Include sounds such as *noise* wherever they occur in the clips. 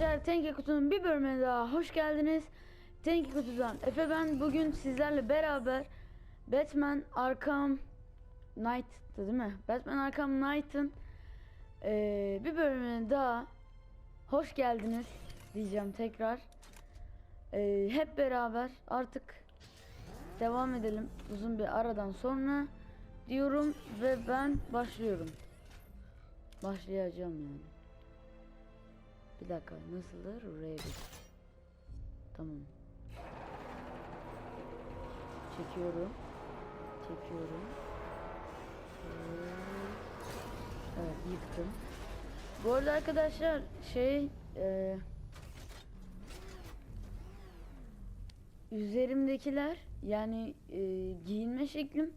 arkadaşlar Tenki Kutu'nun bir bölümüne daha hoş geldiniz. Tenki Kutu'dan Efe ben bugün sizlerle beraber Batman Arkham Knight'tı değil mi? Batman Arkham Knight'ın eee, bir bölümüne daha hoş geldiniz diyeceğim tekrar. Eee, hep beraber artık devam edelim uzun bir aradan sonra diyorum ve ben başlıyorum. Başlayacağım yani. Bir dakika nasıldır? R1. Tamam. Çekiyorum. Çekiyorum. Evet yıktım. Bu arada arkadaşlar şey e, üzerimdekiler yani e, giyinme şeklim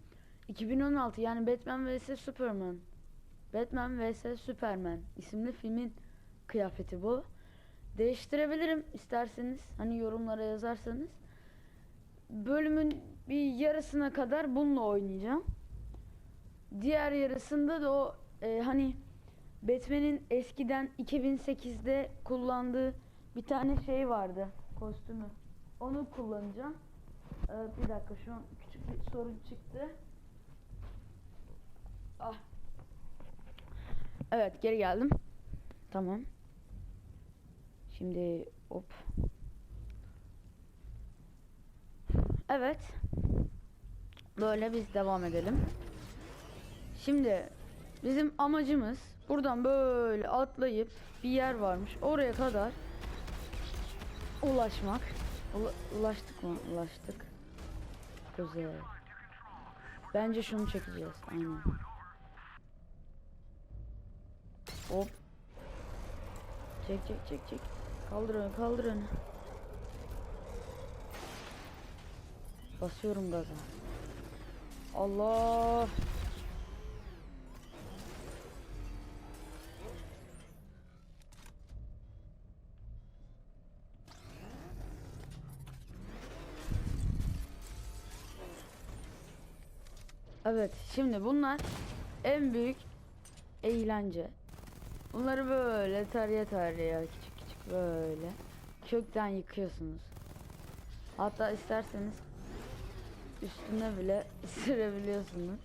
2016 yani Batman vs Superman Batman vs Superman isimli filmin kıyafeti bu. Değiştirebilirim isterseniz. Hani yorumlara yazarsanız. Bölümün bir yarısına kadar bununla oynayacağım. Diğer yarısında da o e, hani Batman'in eskiden 2008'de kullandığı bir tane şey vardı. Kostümü. Onu kullanacağım. Ee, bir dakika şu an küçük bir sorun çıktı. Ah. Evet geri geldim. Tamam. Şimdi hop. Evet. Böyle biz devam edelim. Şimdi bizim amacımız buradan böyle atlayıp bir yer varmış. Oraya kadar ulaşmak. Ula- ulaştık mı? Ulaştık. Güzel. Bence şunu çekeceğiz. Aynen. Hop. Çek çek çek çek. Kaldır onu kaldır onu. Basıyorum gaza. Allah. Evet şimdi bunlar en büyük eğlence. Bunları böyle küçük küçük böyle kökten yıkıyorsunuz. Hatta isterseniz üstüne bile *laughs* sürebiliyorsunuz.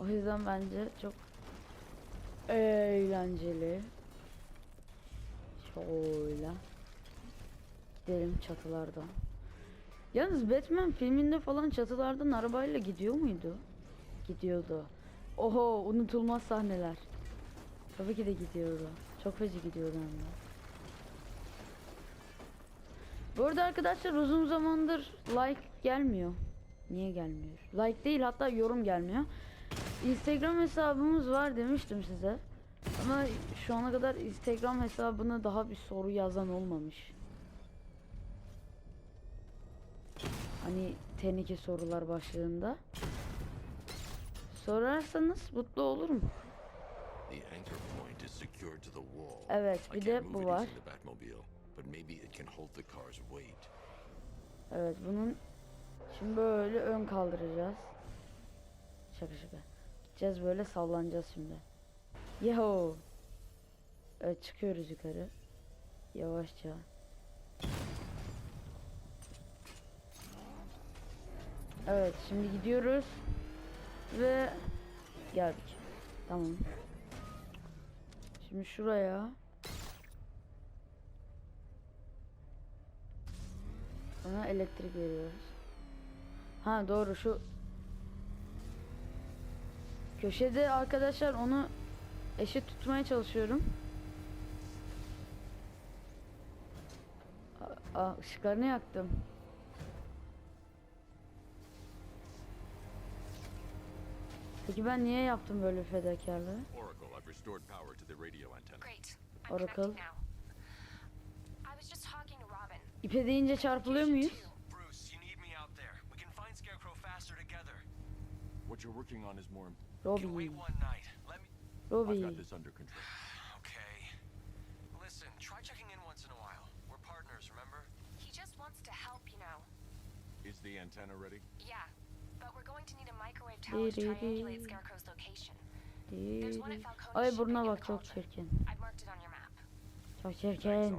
O yüzden bence çok eğlenceli. Şöyle gidelim çatılardan. Yalnız Batman filminde falan çatılardan arabayla gidiyor muydu? Gidiyordu. Oho unutulmaz sahneler. Tabii ki de gidiyordu. Çok feci gidiyordu hem. Bu arada arkadaşlar uzun zamandır like gelmiyor. Niye gelmiyor? Like değil hatta yorum gelmiyor. Instagram hesabımız var demiştim size. Ama şu ana kadar Instagram hesabına daha bir soru yazan olmamış. Hani teneke sorular başlığında. Sorarsanız mutlu olurum. Evet, bir de bu var. But maybe it can hold the car's weight. Evet bunun şimdi böyle ön kaldıracağız. Şaka şaka. Gideceğiz böyle sallanacağız şimdi. Yahu. Evet çıkıyoruz yukarı. Yavaşça. Evet şimdi gidiyoruz. Ve geldik. Tamam. Şimdi şuraya. Ona elektrik veriyoruz. Ha doğru şu köşede arkadaşlar onu eşit tutmaya çalışıyorum. Aa, ışıklarını yaktım. Peki ben niye yaptım böyle fedakarlığı? Oracle, I've restored power to the radio antenna. Great. I'm Oracle. connecting now. I was just talking to Robin. İpe deyince çarpılıyor muyuz? What you're working on is more. Robbie. I've got Robbie. this under control. *sighs* Okay. Listen, try checking in once in a while. We're partners, remember? He just wants to help, you know. Is the antenna ready? Yeah. But we're going to need a microwave tower to triangulate Scarecrow's location. There's one at Falcone Ay burnuna bak çok çirkin. Çok Thanks, çirkin.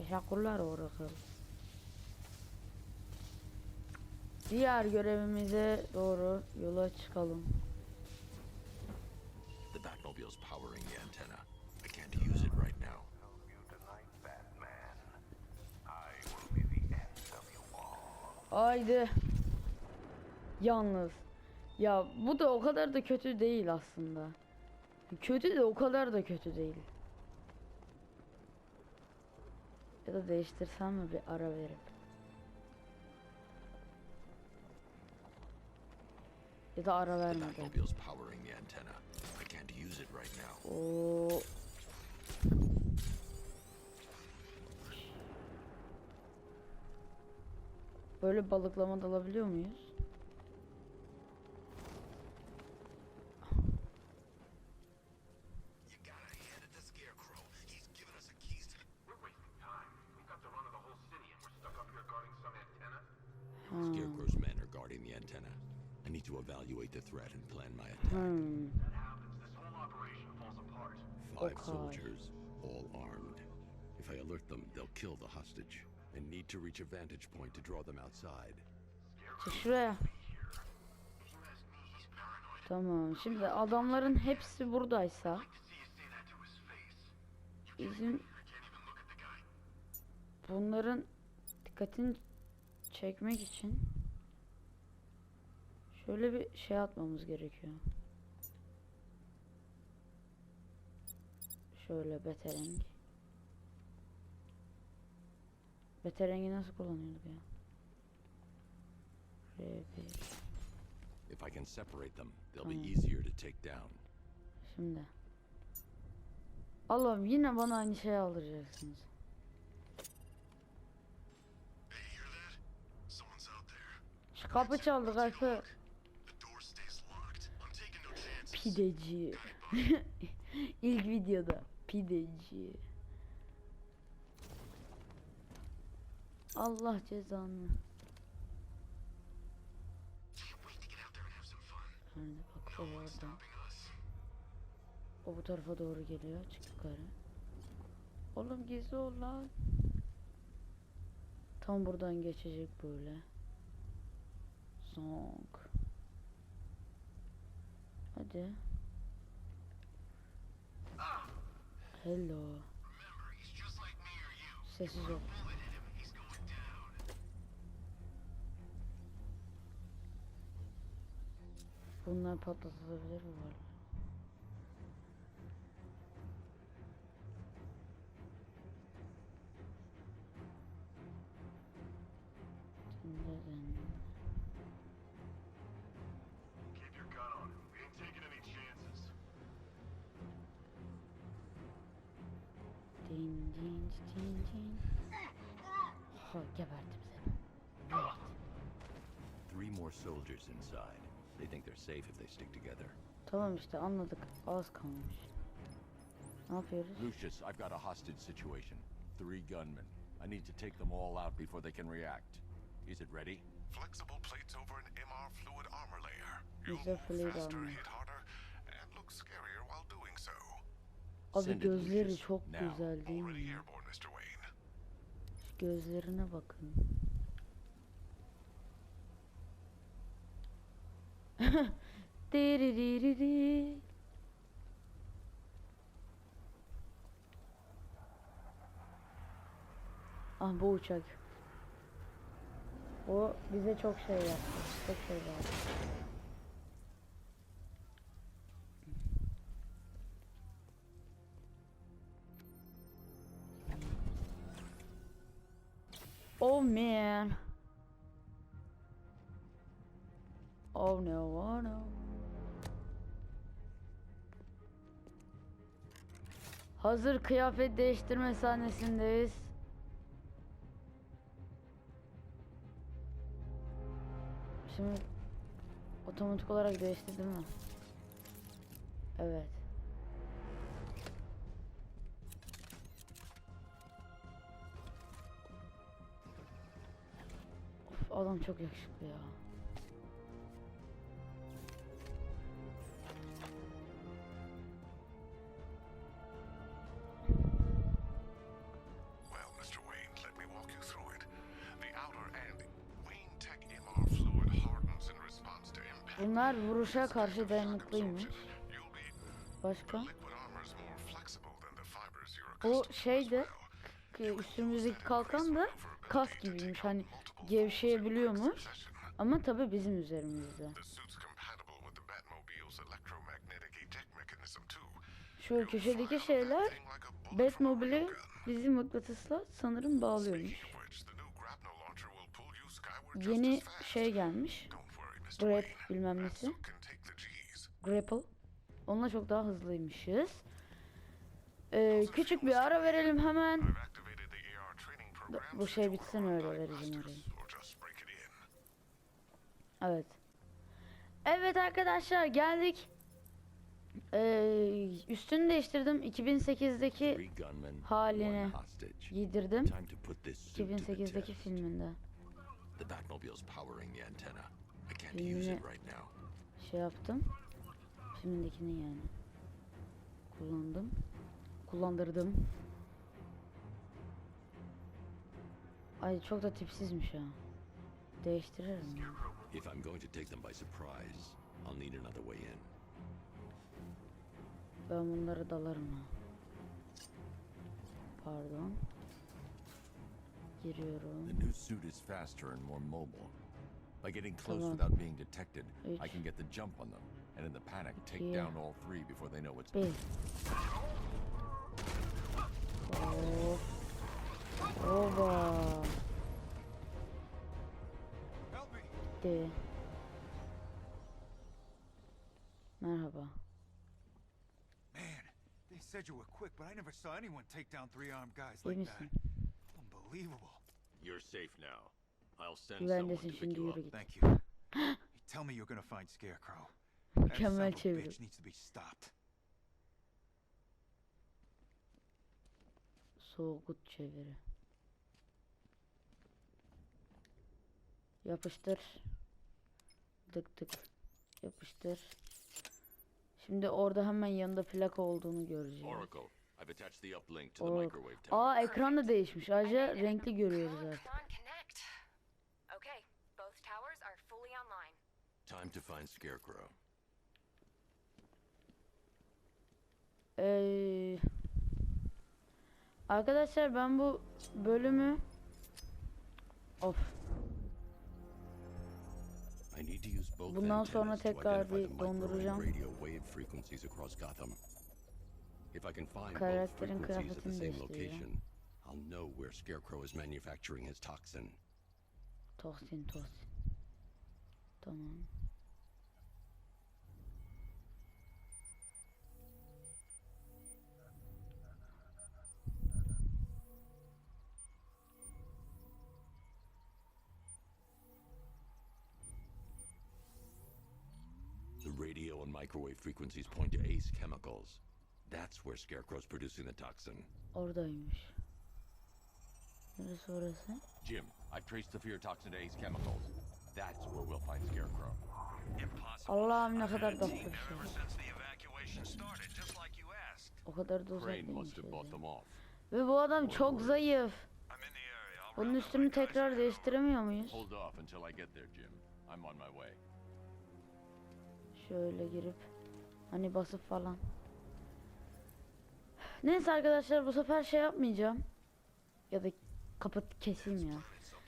Teşekkürler Oracle. Diğer görevimize doğru yola çıkalım. The Batmobile's powering the antenna. I can't use it right now. Haydi. Yalnız. Ya bu da o kadar da kötü değil aslında. Kötü de o kadar da kötü değil. Ya da değiştirsem mi bir ara verip. Ya da ara vermeden. Oo. Böyle balıklama dalabiliyor muyuz? You gotta hand it to Scarecrow. He's given us the keys to We're wasting time. We've got the run of the whole city and we're stuck up here guarding some antenna. Scarecrow's men are guarding the antenna. I need to evaluate the threat and plan my attack. Hmm. Five Okay. soldiers, all armed. If I alert them, they'll kill the hostage and need to reach a vantage point to draw them outside. Şuraya. Tamam. Şimdi adamların hepsi buradaysa See you say that to his face. bizim I can't even look at the guy. bunların dikkatini çekmek için şöyle bir şey atmamız gerekiyor. Şöyle beterengi. Beterengi nasıl kullanıyorduk ya? R1. If I can separate them, they'll be easier to take down. Şimdi. Allah'ım yine bana aynı şeyi aldıracaksınız. Şu kapı çaldı kapı. Pideci. *laughs* İlk videoda pideci. Allah cezanı. Nerede bak o orada. O bu tarafa doğru geliyor. Çık yukarı. Oğlum gizli ol lan. Tam buradan geçecek böyle. Zonk. Hadi. Hello. Sessiz ol. Bunlar patlatılabilir mi var? Din din din din. Ha gebertim seni. Evet. Three more soldiers inside. They think they're safe if they stick together. Tamam işte anladık. Az kalmış. Ne yapıyoruz? Lucius, I've got a hostage situation. Three gunmen. I need to take them all out before they can react. Is it ready? Flexible plates over an MR fluid armor layer. Bize fluid armor. hit harder, Abi gözleri çok güzel değil mi? Gözlerine bakın. *laughs* Diririri. Ah bu uçak. O bize çok şey yaptı. Çok şey verdi. Man. Oh no, oh no. Hazır kıyafet değiştirme sahnesindeyiz. Şimdi otomatik olarak değişti değil mi? Evet. adam çok yakışıklı ya. Bunlar vuruşa karşı dayanıklıymış. Başka? O şey de üstümüzdeki kalkan da kask gibiymiş. Hani gevşeyebiliyormuş. Ama tabi bizim üzerimizde. Şu köşedeki şeyler Batmobile'i bizi mıknatısla sanırım bağlıyormuş. Yeni şey gelmiş. Grab bilmem nesi. Grapple. Onunla çok daha hızlıymışız. Ee, küçük bir ara verelim hemen. Bu şey bitsin öyle vereceğim orayı. or just break it in. Evet. Evet arkadaşlar geldik. Ee, üstünü değiştirdim. 2008'deki Three gunmen, haline giydirdim. Time to put this suit to the 2008'deki test. filminde The Batmobile's powering the antenna. I can't use it right now. şey yaptım. Filmindekini yani. Kullandım. Kullandırdım. Ay çok da tipsizmiş ha. Değiştiririm. If I'm going to take them by surprise, I'll need another way in. Ben bunları dalarım ha. Pardon. Giriyorum. The new suit is faster and more mobile. By getting close Tamam. without being detected, I can get the jump on them, and in the panic, take down all three before they know what's Bir. Hop. Oba. Help me! Gitti. Merhaba. Man, they said you were quick, but I never saw anyone take down three armed guys like that. Unbelievable. You're safe now. I'll send someone to pick you up. Thank you. *gasps* you tell me you're gonna find Scarecrow. That son Mükemmel of a bitch needs to be stopped. Soğukut çeviri. Yapıştır. Tık tık. Yapıştır. Şimdi orada hemen yanında plaka olduğunu göreceğiz. Oracle, I've attached the uplink to the microwave tower. Aa ekran da değişmiş. Ayrıca renkli görüyoruz artık. Okay, both towers are fully online. Time to find Scarecrow. Ee, arkadaşlar ben bu bölümü of Bundan sonra tekrar bir donduracağım. Karakterin kıyafetini değiştireceğim. I'll know where Scarecrow is manufacturing his toxin. tohsin tohsin. Tamam. Frequencies point to Ace Chemicals. That's where Scarecrow's producing the toxin. Oradaymış. Neresi orası? Jim, I've traced the fear toxin to Ace Chemicals. That's where we'll find Scarecrow. Impossible. Allah'ım ne kadar had a tatlı team bir there şey. O kadar da uzak değilmiş. Ve bu adam çok zayıf. Up üstünü tekrar değiştiremiyor muyuz? Hold off until I get there, Jim. I'm on my way. Şöyle girip hani basıp falan. Neyse arkadaşlar bu sefer şey yapmayacağım. Ya da kapat keseyim ya.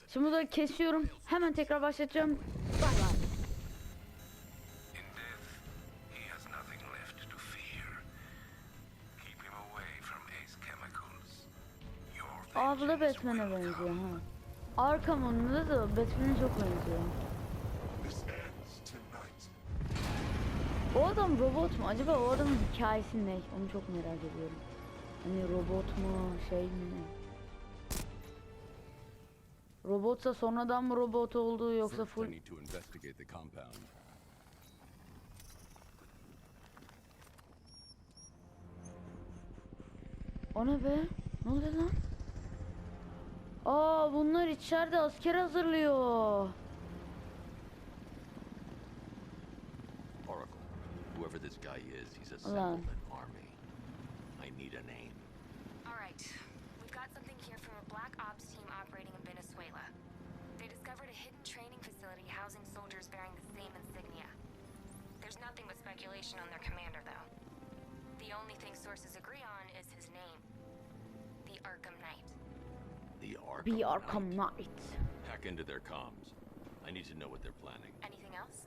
Şimdi burada kesiyorum. Hemen tekrar başlatacağım. Bay bay. Aa Batman'e benziyor ha. Arkham da Batman'e çok benziyor. O adam robot mu? Acaba o adamın hikayesi ne? Onu çok merak ediyorum. Hani robot mu, şey mi? Robotsa sonradan mı robot oldu yoksa full. O ne be? Ne oluyor lan? Aa bunlar içeride asker hazırlıyor. Whoever this guy is, he's Ulan. assembled an army. I need a name. All right, we've got something here from a black ops team operating in Venezuela. They discovered a hidden training facility housing soldiers bearing the same insignia. There's nothing but speculation on their commander, though. The only thing sources agree on is his name the Arkham Knight. The Arkham. Bir Knight. Arkham Knight. Hack into their comms. I need to know what they're planning. Anything else?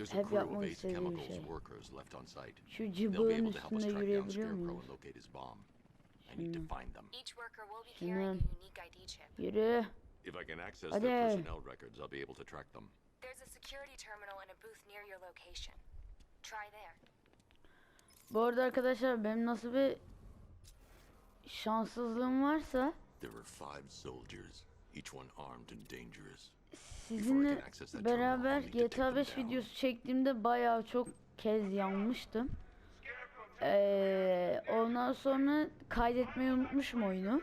There's a Hep crew of yapmak Ace istediğim Chemicals şey. workers left on site. Şu They'll be cıbığın able to help us üstünde track down yürüyebiliyor Scarecrow muyuz? and locate his bomb. I need to find them. Each worker will be carrying a unique ID chip. Yürü. If I can access Hadi. their personnel records, I'll be able to track them. There's a security terminal and a booth near your location. Try there. Bu arada arkadaşlar benim nasıl bir şanssızlığım varsa There were five soldiers, each one armed and dangerous. Sizinle beraber GTA 5 videosu çektiğimde bayağı çok kez yanmıştım. Ee, ondan sonra kaydetmeyi unutmuşum oyunu.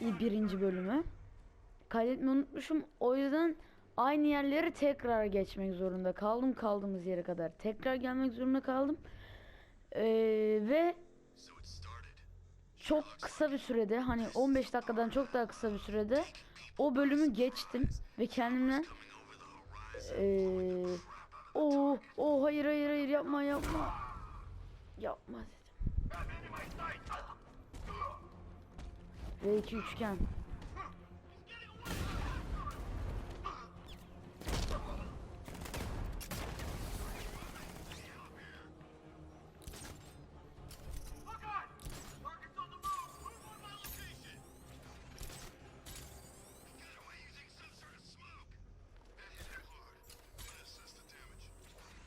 Birinci bölümü. Kaydetmeyi unutmuşum. O yüzden aynı yerleri tekrar geçmek zorunda kaldım. Kaldığımız yere kadar tekrar gelmek zorunda kaldım. Ee, ve çok kısa bir sürede hani 15 dakikadan çok daha kısa bir sürede o bölümü geçtim ve kendimden eee o o hayır hayır hayır yapma yapma yapma dedim. Ve iki üçgen.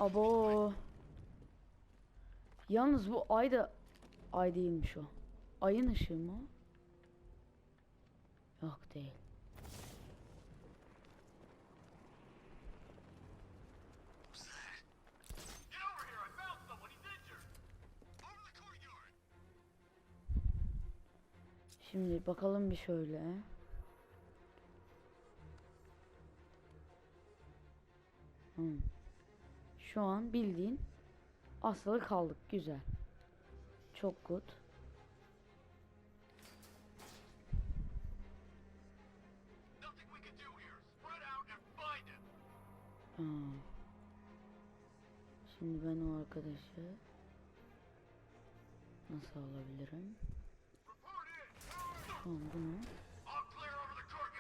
Abo. Yalnız bu ay da ay değilmiş o. Ayın ışığı mı? Yok değil. Şimdi bakalım bir şöyle. Hmm. Şu an bildiğin asılı kaldık. Güzel. Çok good. Şimdi ben o arkadaşı nasıl alabilirim? An bunu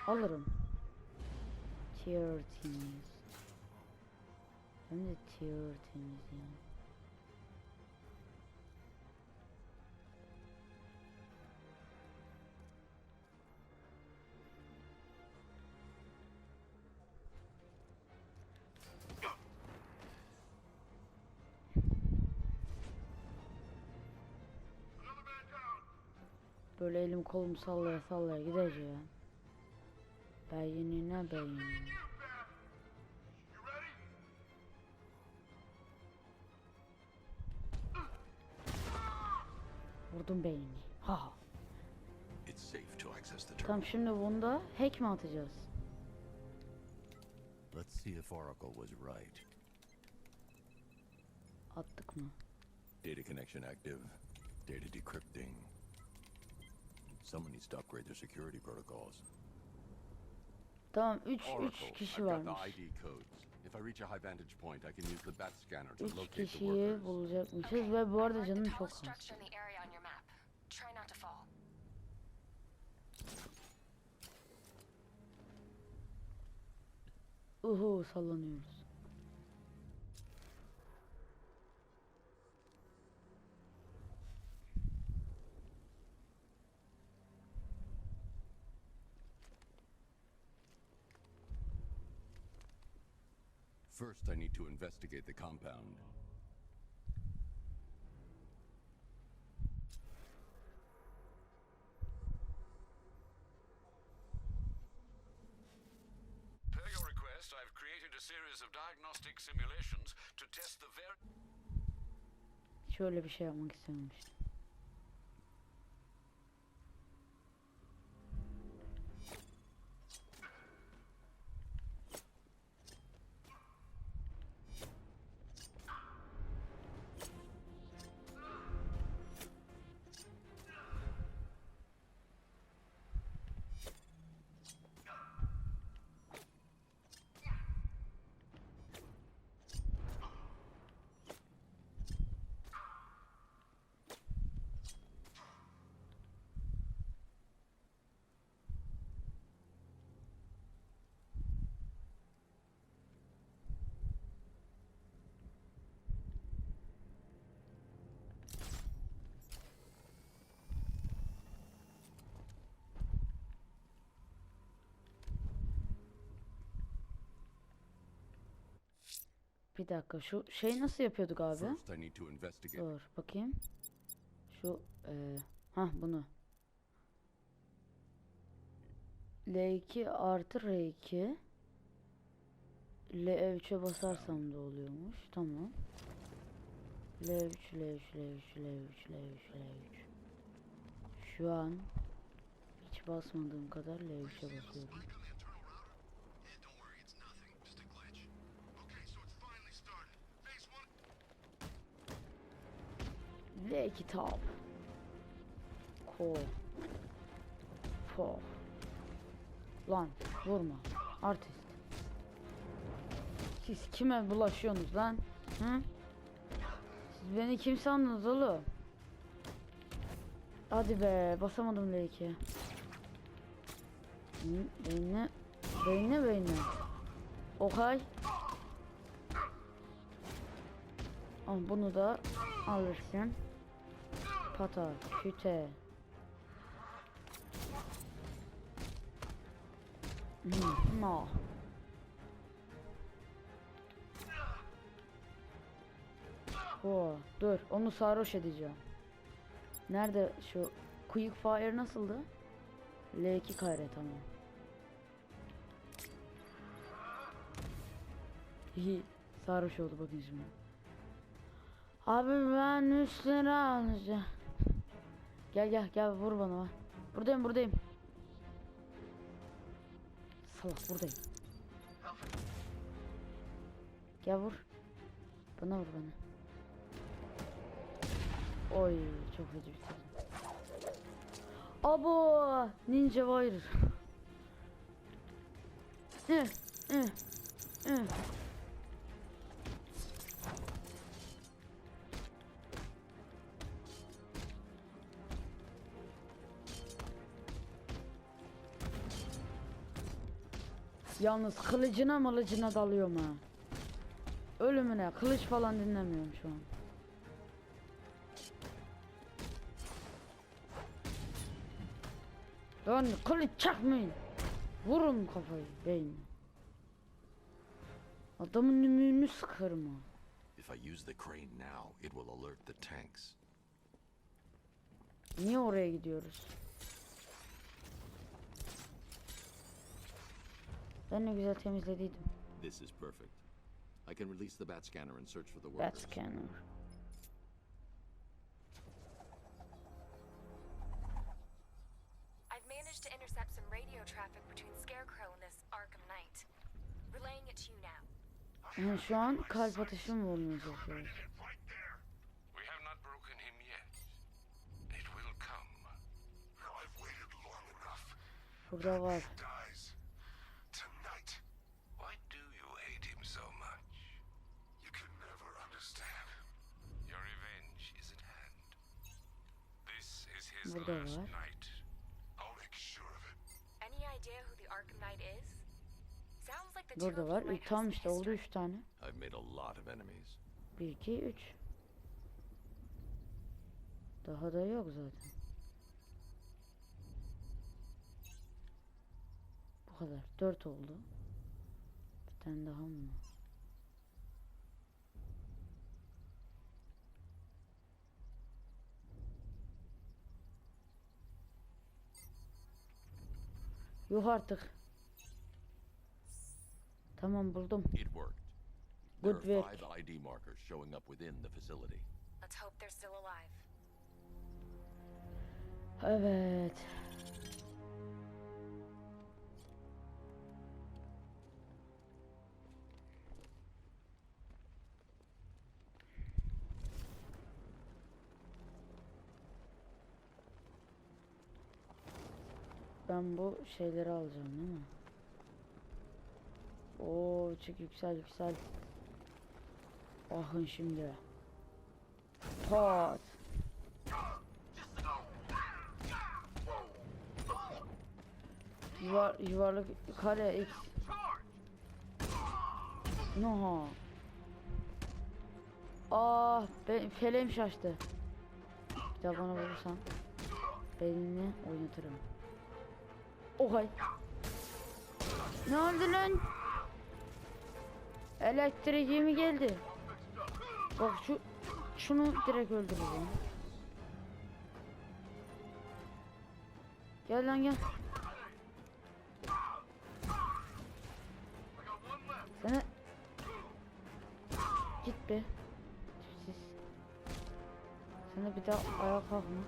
alırım. Tier temiz. De tier temiz ya. Böyle elim kolum sallaya sallaya gideceğim. Beynine beynine. Vurdum beynini. Ha ha. It's safe to access the terminal. Tamam şimdi bunda hack mi atacağız? Let's see if Oracle was right. Attık mı? Data connection active. Data decrypting. Someone needs to upgrade their security protocols. Tamam 3 Oracle, 3 kişi varmış. If I reach a high vantage point, I can use the bat scanner to 3 locate the kişiyi workers. bulacakmışız ve bu arada canım çok az. Uhu sallanıyoruz. First, I need to investigate the compound. Şöyle bir şey yapmak istememiştim. Bir dakika şu şey nasıl yapıyorduk abi? Dur bakayım. Şu eee ha bunu. L2 artı R2 L3'e basarsam da oluyormuş. Tamam. L3 L3 L3 L3 L3 L3 Şu an hiç basmadığım kadar L3'e basıyorum. L2 top. Ko. Po. Lan vurma. Artist. Siz kime bulaşıyorsunuz lan? Hı? Siz beni kim sandınız oğlum? Hadi be basamadım L2'ye. Hı, Beynine Beynine beynine Okay Ama bunu da alırsın Pata küte no. Oo, dur onu sarhoş edeceğim. Nerede şu Quick Fire nasıldı? L2 kare tamam. İyi sarhoş oldu bakın şimdi. Abi ben üstüne alacağım. Gel gel gel vur bana. bak. Buradayım buradayım. Salak buradayım. Gel vur. Bana vur bana. Oy çok feci bitirdim. Abo Ninja Warrior. Hı, hı, hı. Yalnız kılıcına malıcına dalıyorum ha. Ölümüne kılıç falan dinlemiyorum şu an. Lan kılıç çakmayın. Vurun kafayı beynine. Adamın ümüğünü sıkarım ha. If I use the crane now, it will alert the tanks. Niye oraya gidiyoruz? Ben ne güzel temizlediydim. This is perfect. I can release the bat scanner and search for the Bat workers. scanner. I've managed to intercept some radio traffic between Scarecrow and this Arkham Knight. Relaying it to you now. Yani şu an kalp atışım bulmaya çalışıyoruz. Right there. Burada var. Ü- might have Tam işte oldu history. 3 tane. I've made a lot of enemies. 1 2 3. Daha da yok zaten. Bu kadar. 4 oldu. Bir tane daha mı? var? Yok artık. Tamam buldum. It worked. There Good are work. five ID markers showing up within the facility. Let's hope they're still alive. Evet. Ben bu şeyleri alacağım değil mi? Oo çık yüksel yüksel. Bakın şimdi. Pat. Yuvar, yuvarlak kare x. No. Ah ben feleğim şaştı. Bir daha bana vurursan beynini oynatırım. Ohay. Ne oldu lan? Elektriği mi geldi? Bak şu şunu direkt öldüreceğim. Gel lan gel. Seni Git be. Siz. Sana bir daha ayağa kalkma.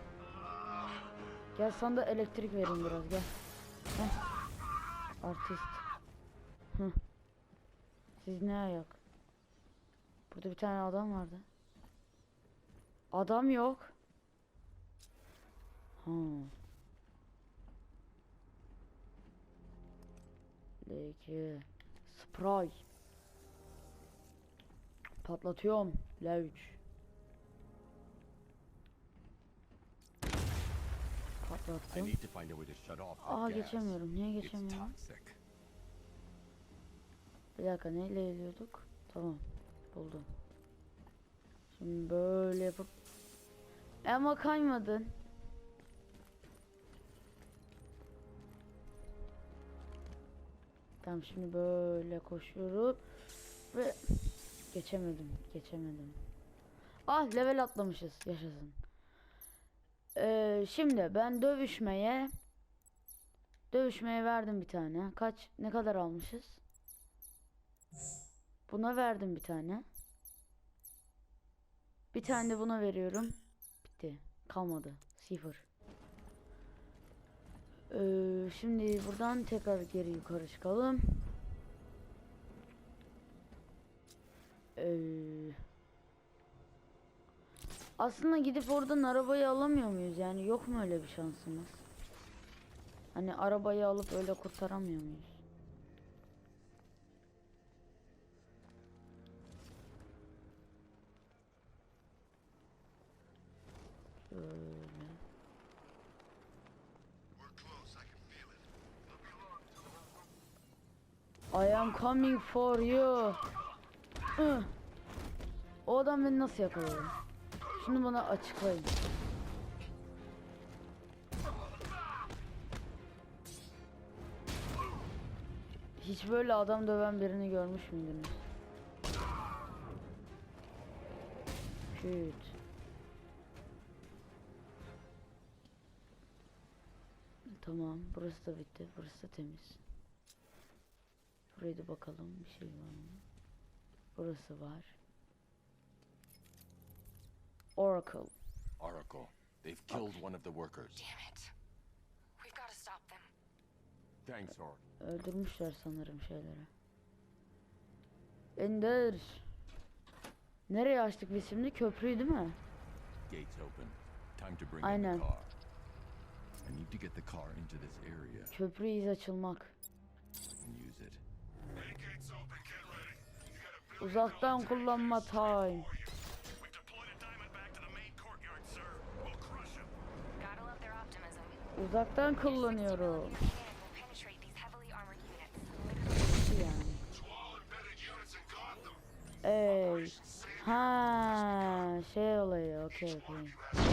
Gel sana da elektrik vereyim biraz gel. Heh. Artist. Hı. Siz ne ayak? Burada bir tane adam vardı. Adam yok. Ha. L2 Spray Patlatıyorum L3 that Aa geçemiyorum. Niye geçemiyorum. Bir dakika neyle eliyorduk Tamam buldum. Şimdi böyle yapıp Ama kaymadın. Tamam şimdi böyle koşuyorum Ve Geçemedim geçemedim. Ah level atlamışız. Yaşasın Ee, Şimdi ben dövüşmeye Dövüşmeye verdim bir tane. Kaç ne kadar almışız? Buna verdim bir tane. Bir tane de buna veriyorum. Bitti. Kalmadı. Sıfır. Ee, şimdi buradan tekrar geri yukarı çıkalım. Ee, aslında gidip oradan arabayı alamıyor muyuz? Yani yok mu öyle bir şansımız? Hani arabayı alıp öyle kurtaramıyor muyuz? Şöyle. I am coming for you. O adam beni nasıl yakaladı? Şunu bana açıklayın. Hiç böyle adam döven birini görmüş müydünüz? Küt. Tamam, burası da bitti. Burası da temiz. Buraya da bakalım bir şey var mı? Burası var. Oracle. Oracle, they've killed one of the workers. Damn it. We've got to stop them. Thanks, Oracle. Öldürmüşler sanırım şeyleri. Ender. Nereye açtık biz şimdi? Köprüyü değil mi? Gates open. Time to bring in Aynen. the car. I need to get the car into this area Köprü iz açılmak. and use it. Uzaktan kullanma time. Uzaktan kullanıyorum. Yani. Ey. Ha, şey olayı. Okey okey.